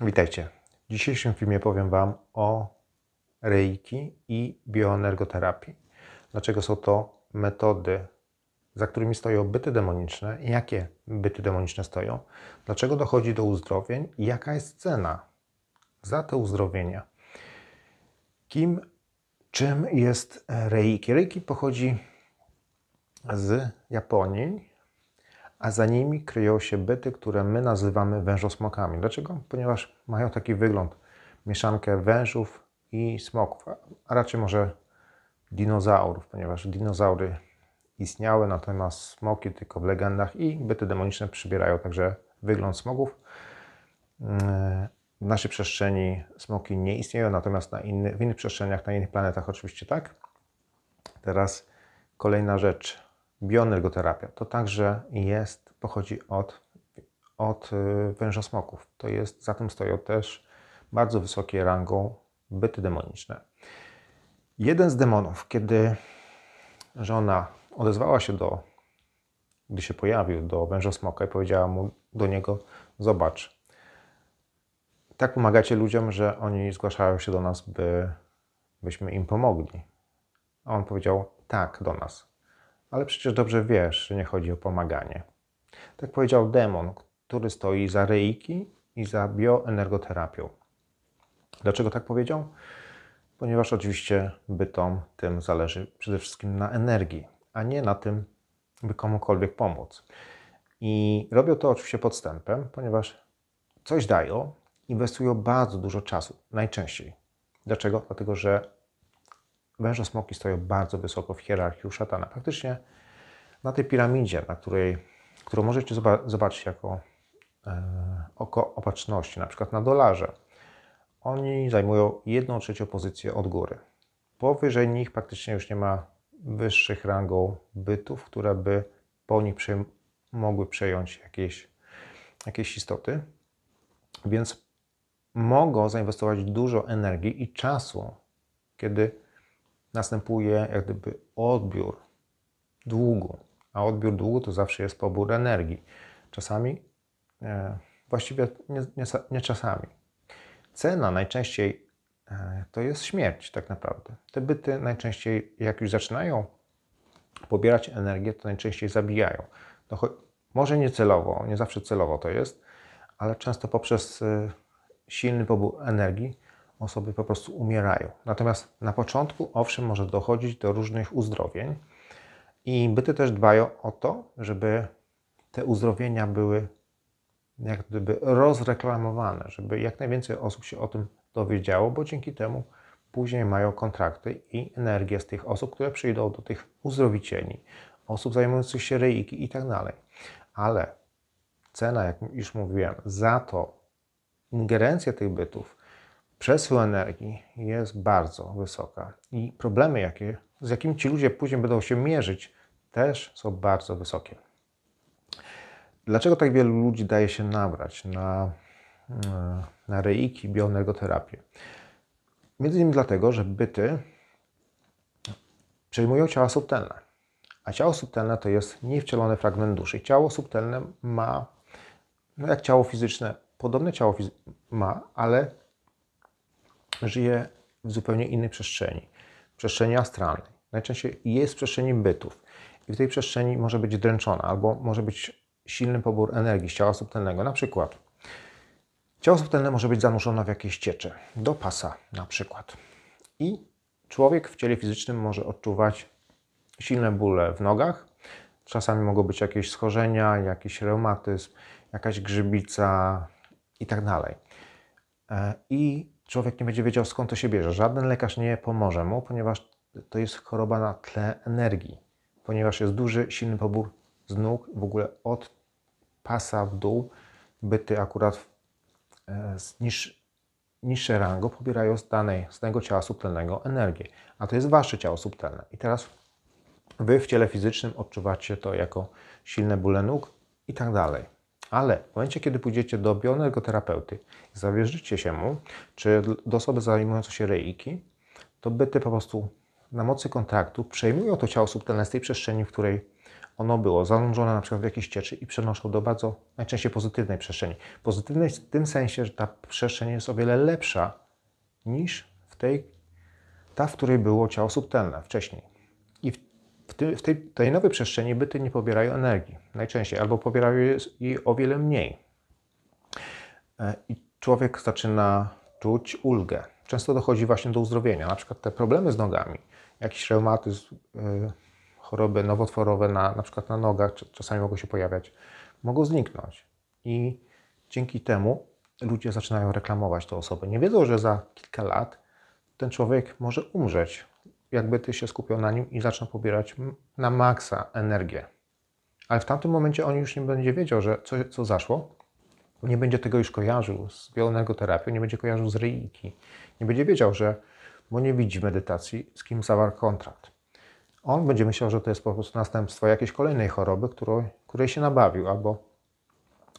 Witajcie. W dzisiejszym filmie powiem Wam o reiki i bioenergoterapii. Dlaczego są to metody, za którymi stoją byty demoniczne, jakie byty demoniczne stoją, dlaczego dochodzi do uzdrowień i jaka jest cena za te uzdrowienia. Kim, czym jest reiki? Reiki pochodzi z Japonii, a za nimi kryją się byty, które my nazywamy wężosmokami. Dlaczego? Ponieważ mają taki wygląd, mieszankę wężów i smoków, a raczej może dinozaurów, ponieważ dinozaury istniały, natomiast smoki tylko w legendach i byty demoniczne przybierają także wygląd smoków. W naszej przestrzeni smoki nie istnieją, natomiast na inny, w innych przestrzeniach, na innych planetach oczywiście tak. Teraz kolejna rzecz bioenergoterapia to także jest, pochodzi od, od y, wężosmoków. To jest, za tym stoją też bardzo wysokie rangą byty demoniczne. Jeden z demonów, kiedy żona odezwała się do, gdy się pojawił do wężosmoka i powiedziała mu do niego: Zobacz, tak pomagacie ludziom, że oni zgłaszają się do nas, by, byśmy im pomogli. A on powiedział: Tak, do nas ale przecież dobrze wiesz, że nie chodzi o pomaganie. Tak powiedział demon, który stoi za reiki i za bioenergoterapią. Dlaczego tak powiedział? Ponieważ oczywiście bytom tym zależy przede wszystkim na energii, a nie na tym, by komukolwiek pomóc. I robią to oczywiście podstępem, ponieważ coś dają, inwestują bardzo dużo czasu, najczęściej. Dlaczego? Dlatego, że wężosmoki stoją bardzo wysoko w hierarchii szatana. Praktycznie na tej piramidzie, na której, którą możecie zobaczyć jako e, oko opatrzności, na przykład na dolarze, oni zajmują jedną trzecią pozycję od góry. Powyżej nich praktycznie już nie ma wyższych rangą bytów, które by po nich przy, mogły przejąć jakieś, jakieś istoty. Więc mogą zainwestować dużo energii i czasu, kiedy następuje jak gdyby odbiór długu, a odbiór długu to zawsze jest pobór energii. Czasami, e, właściwie nie, nie, nie, czasami. Cena najczęściej e, to jest śmierć, tak naprawdę. Te byty najczęściej, jak już zaczynają pobierać energię, to najczęściej zabijają. No, może nie celowo, nie zawsze celowo to jest, ale często poprzez e, silny pobór energii osoby po prostu umierają. Natomiast na początku, owszem, może dochodzić do różnych uzdrowień i byty też dbają o to, żeby te uzdrowienia były jak gdyby rozreklamowane, żeby jak najwięcej osób się o tym dowiedziało, bo dzięki temu później mają kontrakty i energię z tych osób, które przyjdą do tych uzdrowicieli, osób zajmujących się reiki i tak dalej. Ale cena, jak już mówiłem, za to ingerencja tych bytów przesył energii jest bardzo wysoka i problemy, jakie, z jakimi ci ludzie później będą się mierzyć, też są bardzo wysokie. Dlaczego tak wielu ludzi daje się nabrać na, na reiki, bioenergoterapię? Między innymi dlatego, że byty przejmują ciała subtelne. A ciało subtelne to jest niewcielony fragment duszy. Ciało subtelne ma, no jak ciało fizyczne, podobne ciało ma, ale żyje w zupełnie innej przestrzeni, przestrzeni astralnej. Najczęściej jest w przestrzeni bytów i w tej przestrzeni może być dręczona albo może być silny pobór energii z ciała subtelnego. Na przykład ciało subtelne może być zanurzone w jakieś ciecze, do pasa na przykład. I człowiek w ciele fizycznym może odczuwać silne bóle w nogach. Czasami mogą być jakieś schorzenia, jakiś reumatyzm, jakaś grzybica i tak dalej. E, I człowiek nie będzie wiedział skąd to się bierze. Żaden lekarz nie pomoże mu, ponieważ to jest choroba na tle energii, ponieważ jest duży, silny pobór z nóg, w ogóle od pasa w dół, byty akurat e, z niż, niższe rango pobierają z danej, z tego ciała subtelnego energię, a to jest wasze ciało subtelne. I teraz wy w ciele fizycznym odczuwacie to jako silne bóle nóg i tak dalej. Ale w momencie, kiedy pójdziecie do bioenergoterapeuty i zawierzycie się mu, czy do osoby zajmującej się reiki, to byty po prostu na mocy kontraktu przejmują to ciało subtelne z tej przestrzeni, w której ono było zanurzone na przykład w jakiejś cieczy i przenoszą do bardzo najczęściej pozytywnej przestrzeni. Pozytywnej w tym sensie, że ta przestrzeń jest o wiele lepsza niż w tej, ta, w której było ciało subtelne wcześniej. I w, w, tej, tej nowej przestrzeni byty nie pobierają energii najczęściej, albo pobierają jej o wiele mniej. E, I człowiek zaczyna czuć ulgę. Często dochodzi właśnie do uzdrowienia. Na przykład te problemy z nogami, jakiś reumatyzm, yy, choroby nowotworowe na, na przykład na nogach, czasami mogą się pojawiać, mogą zniknąć. I dzięki temu ludzie zaczynają reklamować te osoby. Nie wiedzą, że za kilka lat ten człowiek może umrzeć, jakby ty się skupiał na nim i zaczął pobierać na maksa energię. Ale w tamtym momencie on już nie będzie wiedział, że co, co zaszło, nie będzie tego już kojarzył z bioenergoterapią, nie będzie kojarzył z reiki, nie będzie wiedział, że, bo nie widzi medytacji, z kim zawarł kontrakt. On będzie myślał, że to jest po prostu następstwo jakiejś kolejnej choroby, której, której się nabawił, albo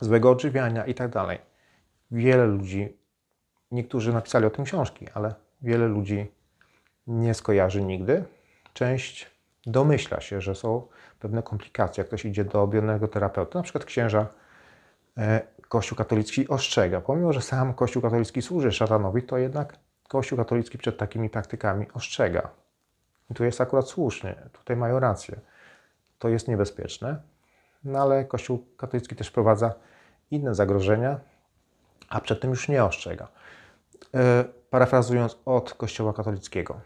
złego odżywiania i tak dalej. Wiele ludzi, niektórzy napisali o tym książki, ale wiele ludzi nie skojarzy nigdy. Część domyśla się, że są pewne komplikacje, jak ktoś idzie do bioenergoterapeuty, na przykład księża e, Kościół katolicki ostrzega. Pomimo, że sam Kościół katolicki służy szatanowi, to jednak Kościół katolicki przed takimi praktykami ostrzega. I tu jest akurat słusznie, tutaj mają rację. To jest niebezpieczne, no ale Kościół katolicki też wprowadza inne zagrożenia, a przed tym już nie ostrzega. E, parafrazując od Kościoła katolickiego.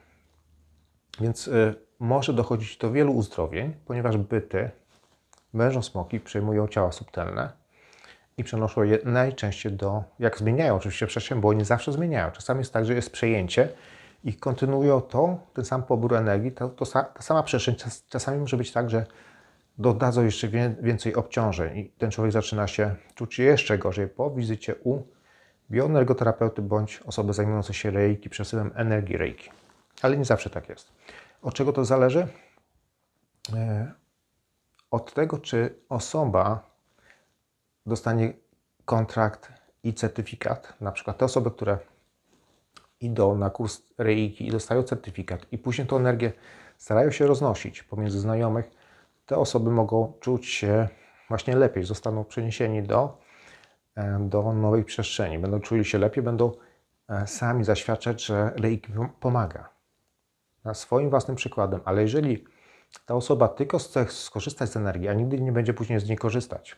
Więc e, może dochodzić do wielu uzdrowień, ponieważ byty, mężą smoki przejmują ciała subtelne, i przenoszą je najczęściej do, jak zmieniają oczywiście przestrzeń, bo oni zawsze zmieniają. Czasami jest tak, że jest przejęcie i kontynuują to, ten sam pobór energii, to, to ta sama przestrzeń. Czasami może być tak, że dodadzą jeszcze więcej obciążeń i ten człowiek zaczyna się czuć jeszcze gorzej po wizycie u bioenergoterapeuty bądź osoby zajmującej się reiki, przesyłem energii reiki. Ale nie zawsze tak jest. Od czego to zależy? E, od tego, czy osoba dostanie kontrakt i certyfikat. Na przykład te osoby, które idą na kurs Reiki i dostają certyfikat i później tę energię starają się roznosić pomiędzy znajomych, te osoby mogą czuć się właśnie lepiej, zostaną przeniesieni do, e, do nowej przestrzeni, będą czuli się lepiej, będą e, sami zaświadczać, że Reiki pomaga. Swoim własnym przykładem, ale jeżeli ta osoba tylko chce skorzystać z energii, a nigdy nie będzie później z niej korzystać,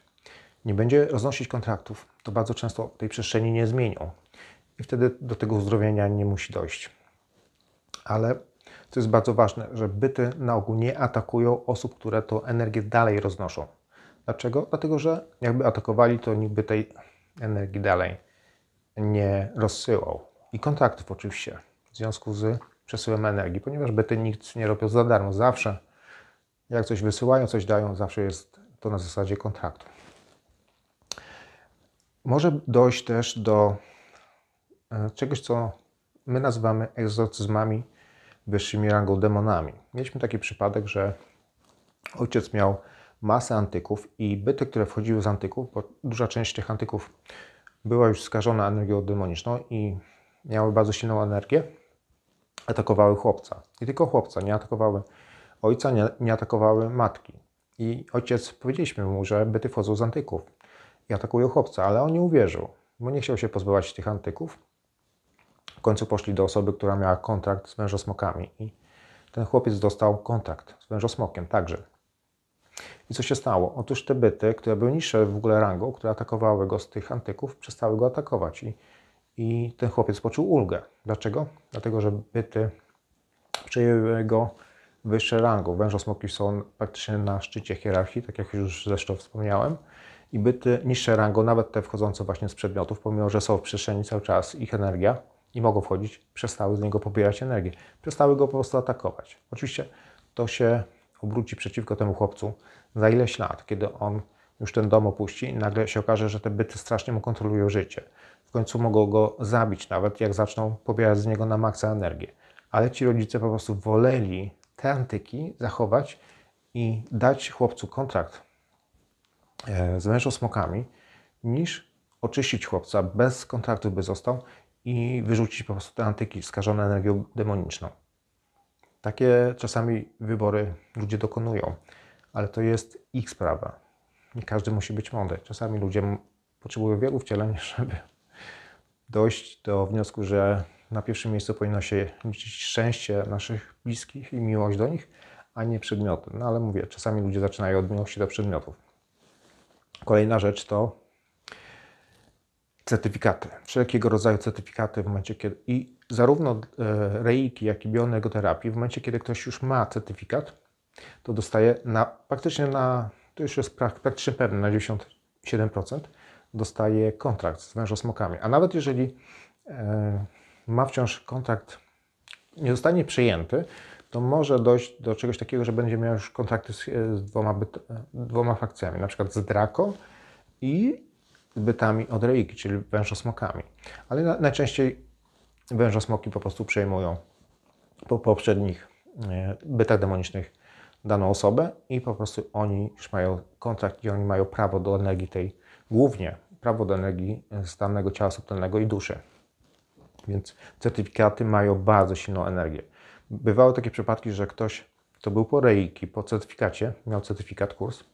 nie będzie roznosić kontraktów, to bardzo często tej przestrzeni nie zmienią. I wtedy do tego uzdrowienia nie musi dojść. Ale co jest bardzo ważne, że byty na ogół nie atakują osób, które tą energię dalej roznoszą. Dlaczego? Dlatego, że jakby atakowali, to nikt by tej energii dalej nie rozsyłał. I kontraktów oczywiście w związku z przesyłem energii, ponieważ byty nikt nie robią za darmo. Zawsze jak coś wysyłają, coś dają, zawsze jest to na zasadzie kontraktu. Może dojść też do e, czegoś, co my nazywamy egzorcyzmami wyższymi rangą demonami. Mieliśmy taki przypadek, że ojciec miał masę antyków i byty, które wchodziły z antyków, bo duża część tych antyków była już skażona energią demoniczną i miały bardzo silną energię, atakowały chłopca. I tylko chłopca, nie atakowały ojca, nie, nie atakowały matki. I ojciec, powiedzieliśmy mu, że byty wchodzą z antyków i atakują chłopca, ale on nie uwierzył, bo nie chciał się pozbywać tych antyków. W końcu poszli do osoby, która miała kontrakt z wężosmokami i ten chłopiec dostał kontakt z wężosmokiem także. I co się stało? Otóż te byty, które były niższe w ogóle rangą, które atakowały go z tych antyków, przestały go atakować i, i ten chłopiec poczuł ulgę. Dlaczego? Dlatego, że byty przejęły go wyższe rangą. Wężosmoki są praktycznie na szczycie hierarchii, tak jak już zresztą wspomniałem i byty niższe rangą, nawet te wchodzące właśnie z przedmiotów, pomimo że są w przestrzeni cały czas ich energia i mogą wchodzić, przestały z niego pobierać energię. Przestały go po prostu atakować. Oczywiście to się obróci przeciwko temu chłopcu za ileś lat, kiedy on już ten dom opuści i nagle się okaże, że te byty strasznie mu kontrolują życie. W końcu mogą go zabić nawet, jak zaczną pobierać z niego na maksa energię. Ale ci rodzice po prostu woleli te antyki zachować i dać chłopcu kontrakt E, z wężą smokami, niż oczyścić chłopca bez kontraktu, by został i wyrzucić po prostu te antyki skażone energią demoniczną. Takie czasami wybory ludzie dokonują, ale to jest ich sprawa. Nie każdy musi być mądry. Czasami ludzie potrzebują wielu wcieleń, żeby dojść do wniosku, że na pierwszym miejscu powinno się liczyć szczęście naszych bliskich i miłość do nich, a nie przedmioty. No ale mówię, czasami ludzie zaczynają od miłości do przedmiotów. Kolejna rzecz to certyfikaty. Wszelkiego rodzaju certyfikaty w momencie, kiedy i zarówno e, reiki, jak i bioenergoterapii, w momencie, kiedy ktoś już ma certyfikat, to dostaje na, praktycznie na, to już jest prak- praktycznie pewne, na 97% dostaje kontrakt z wężosmokami. A nawet jeżeli e, ma wciąż kontrakt, nie zostanie przyjęty, to może dojść do czegoś takiego, że będzie miał już kontrakty z, e, dwoma, byt, e, dwoma frakcjami, na przykład z Draco i z bytami od Reiki, czyli wężosmokami. Ale na, najczęściej wężosmoki po prostu przejmują po poprzednich bytach demonicznych daną osobę i po prostu oni już mają kontrakt i oni mają prawo do energii tej, głównie prawo do energii z danego ciała subtelnego i duszy. Więc certyfikaty mają bardzo silną energię. Bywały takie przypadki, że ktoś, kto był po reiki, po certyfikacie, miał certyfikat, kurs,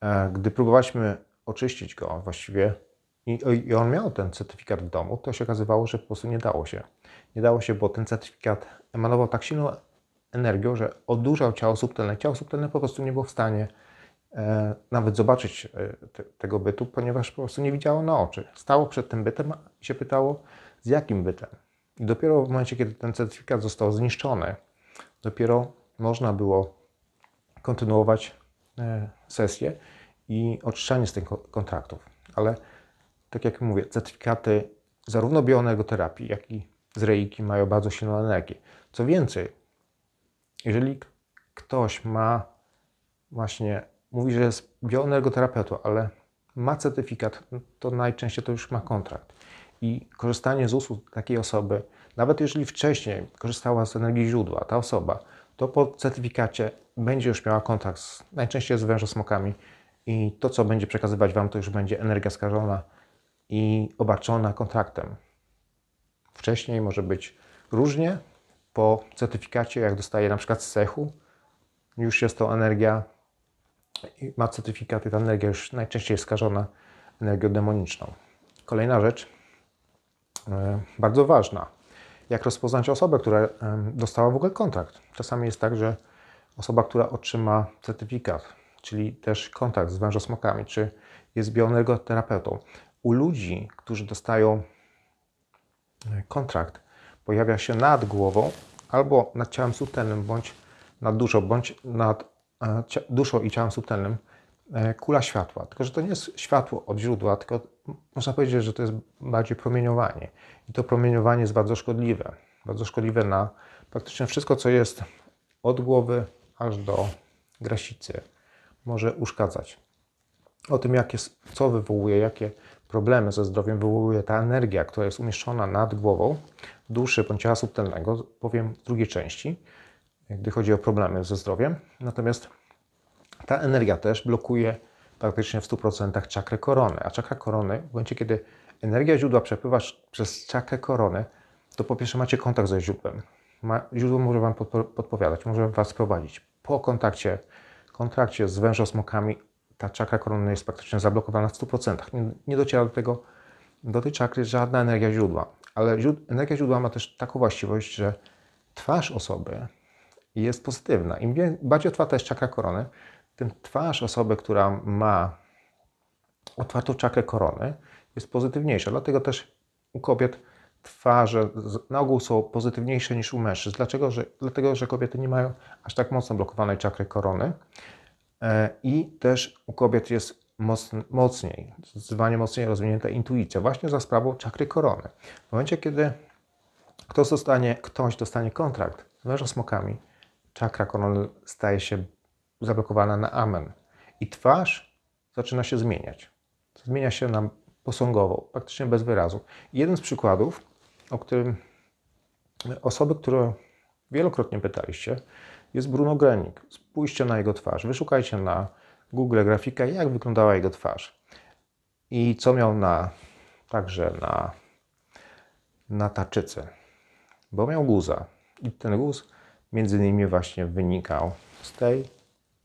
e, gdy próbowaliśmy oczyścić go właściwie i, on miał ten certyfikat w domu, to się okazywało, że po prostu nie dało się. Nie dało się, bo ten certyfikat emanował tak silną energią, że odurzał ciało subtelne. Ciało subtelne po prostu nie było w stanie e, nawet zobaczyć e, te, tego bytu, ponieważ po prostu nie widziało na oczy. Stało przed tym bytem i się pytało, z jakim bytem. I dopiero w momencie, kiedy ten certyfikat został zniszczony, dopiero można było kontynuować e, sesję i oczyszczanie z tych ko- kontraktów. Ale tak jak mówię, certyfikaty zarówno bioenergoterapii, jak i z reiki mają bardzo silną energię. Co więcej, jeżeli ktoś ma właśnie, mówi, że jest bioenergoterapeutą, ale ma certyfikat, to najczęściej to już ma kontrakt. I korzystanie z usług takiej osoby, nawet jeżeli wcześniej korzystała z energii źródła, ta osoba, to po certyfikacie będzie już miała kontakt z, najczęściej z wężosmokami i to, co będzie przekazywać Wam, to już będzie energia skażona i obarczona kontraktem. Wcześniej może być różnie. Po certyfikacie, jak dostaje na przykład z cechu, już jest to energia, ma certyfikat i ta energia już najczęściej jest skażona energią demoniczną. Kolejna rzecz, e, bardzo ważna. Jak rozpoznać osobę, która em, dostała w ogóle kontrakt? Czasami jest tak, że osoba, która otrzyma certyfikat, czyli też kontakt z wężosmokami, czy jest bioenergoterapeutą. U ludzi, którzy dostają e, kontrakt, pojawia się nad głową albo nad ciałem subtelnym, bądź nad duszą, bądź nad e, duszą i ciałem subtelnym e, kula światła. Tylko, że to nie jest światło od źródła, tylko można powiedzieć, że to jest bardziej promieniowanie. I to promieniowanie jest bardzo szkodliwe. Bardzo szkodliwe na praktycznie wszystko, co jest od głowy aż do grasicy. Może uszkadzać. O tym, co wywołuje, jakie problemy ze zdrowiem wywołuje ta energia, która jest umieszczona nad głową duszy bądź ciała subtelnego, powiem w drugiej części, gdy chodzi o problemy ze zdrowiem. Natomiast ta energia też blokuje praktycznie w 100% czakrę korony. A czakra korony, w momencie kiedy energia źródła przepływa przez czakrę korony, to po pierwsze macie kontakt ze źródłem. Ma, źródło może Wam podpo, podpowiadać, może Was prowadzić. Po kontakcie, kontrakcie z wężosmokami ta czakra korony jest praktycznie zablokowana w 100%. Nie, nie dociera do tego, do tej czakry żadna energia źródła. Ale źród, energia źródła ma też taką właściwość, że twarz osoby jest pozytywna. Im bardziej otwarta jest czakra korony, tym twarz osoby, która ma otwartą czakrę korony, jest pozytywniejsza. Dlatego też u kobiet twarze na ogół są pozytywniejsze niż u mężczyzn. Dlaczego? Że, dlatego, że kobiety nie mają aż tak mocno blokowanej czakry korony. E, I też u kobiet jest mocn, mocniej, zdecydowanie mocniej rozwinięta intuicja, właśnie za sprawą czakry korony. W momencie, kiedy ktoś dostanie, ktoś dostanie kontrakt z wężosmokami, czakra korony staje się zablokowana na amen. I twarz zaczyna się zmieniać. Zmienia się na posągową, praktycznie bez wyrazu. Jeden z przykładów, o którym osoby, które wielokrotnie pytaliście, jest Bruno Grenik. Spójrzcie na jego twarz, wyszukajcie na Google grafikę, jak wyglądała jego twarz. I co miał na, także na, na tarczycy. Bo miał guza. I ten guz między innymi właśnie wynikał z tej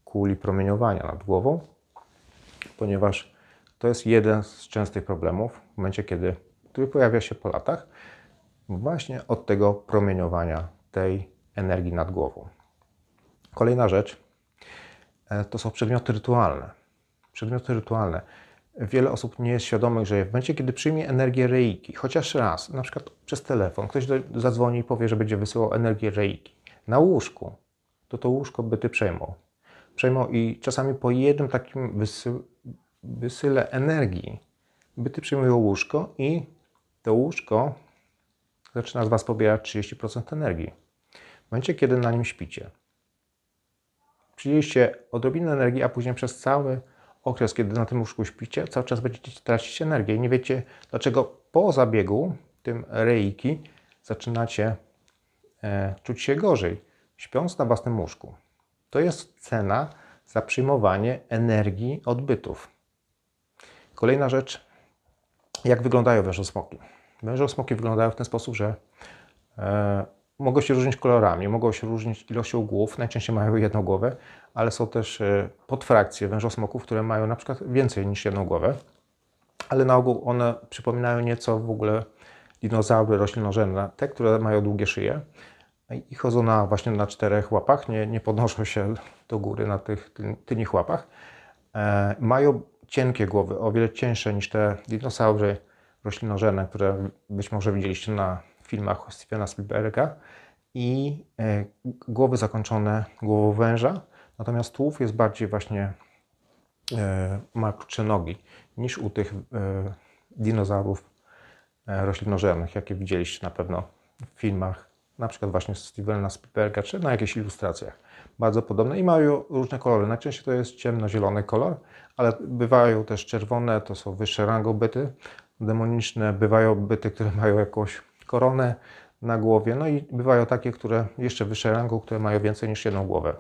kuli promieniowania nad głową, ponieważ to jest jeden z częstych problemów w momencie, kiedy, który pojawia się po latach, właśnie od tego promieniowania tej energii nad głową. Kolejna rzecz e, to są przedmioty rytualne. Przedmioty rytualne. Wiele osób nie jest świadomych, że w momencie, kiedy przyjmie energię reiki, chociaż raz, na przykład przez telefon, ktoś zadzwoni i powie, że będzie wysyłał energię reiki na łóżku, to to łóżko byty przejmą. Przejmą i czasami po jednym takim wysy, wysyle energii byty przyjmują łóżko i to łóżko zaczyna z Was pobierać 30% energii. W momencie, kiedy na nim śpicie, przyjęliście odrobinę energii, a później przez cały okres, kiedy na tym łóżku śpicie, cały czas będziecie tracić energię i nie wiecie, dlaczego po zabiegu, tym reiki, zaczynacie czuć się gorzej, śpiąc na własnym łóżku. To jest cena za przyjmowanie energii odbytów. Kolejna rzecz, jak wyglądają wężosmoki. Wężosmoki wyglądają w ten sposób, że e, mogą się różnić kolorami, mogą się różnić ilością głów, najczęściej mają jedną głowę, ale są też e, podfrakcje wężosmoków, które mają na przykład więcej niż jedną głowę, ale na ogół one przypominają nieco w ogóle dinozaury roślinożerne, te, które mają długie szyje i chodzą na, właśnie na czterech łapach, nie, nie podnoszą się do góry na tych tylnych łapach. E, mają cienkie głowy, o wiele cieńsze niż te dinozaury roślinożerne, które być może widzieliście na filmach Stevena Spielberga i e, głowy zakończone głową węża, natomiast tułów jest bardziej właśnie, e, ma krótsze nogi niż u tych e, dinozaurów roślinożernych, jakie widzieliście na pewno w filmach, na przykład właśnie Stevena Spielberga, czy na jakichś ilustracjach. Bardzo podobne i mają różne kolory. Najczęściej to jest ciemnozielony kolor, ale bywają też czerwone, to są wyższe rangą byty demoniczne, bywają byty, które mają jakąś koronę na głowie. No i bywają takie, które jeszcze wyższej rangą, które mają więcej niż jedną głowę.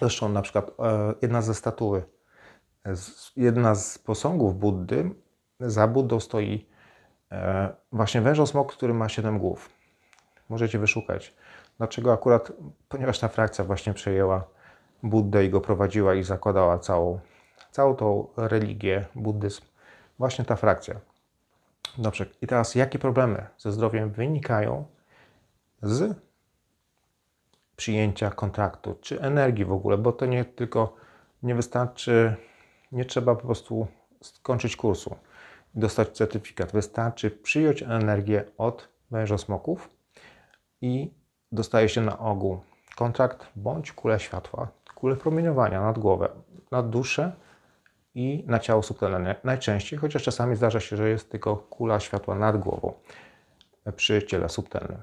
Zresztą na przykład e, jedna ze statuły, jedna z posągów Buddy, za Buddą stoi e, właśnie wężosmok, który ma siedem głów. Możecie wyszukać. Dlaczego akurat? Ponieważ ta frakcja właśnie przejęła Buddę i go prowadziła i zakładała całą, całą tą religię, buddyzm. Właśnie ta frakcja. Dobrze. I teraz jakie problemy ze zdrowiem wynikają z przyjęcia kontraktu, czy energii w ogóle, bo to nie tylko nie wystarczy, nie trzeba po prostu skończyć kursu i dostać certyfikat. Wystarczy przyjąć energię od wężosmoków i dostaje się na ogół kontrakt bądź kulę światła, kulę promieniowania nad głowę, nad duszę i na ciało subtelne najczęściej, chociaż czasami zdarza się, że jest tylko kula światła nad głową przy ciele subtelnym.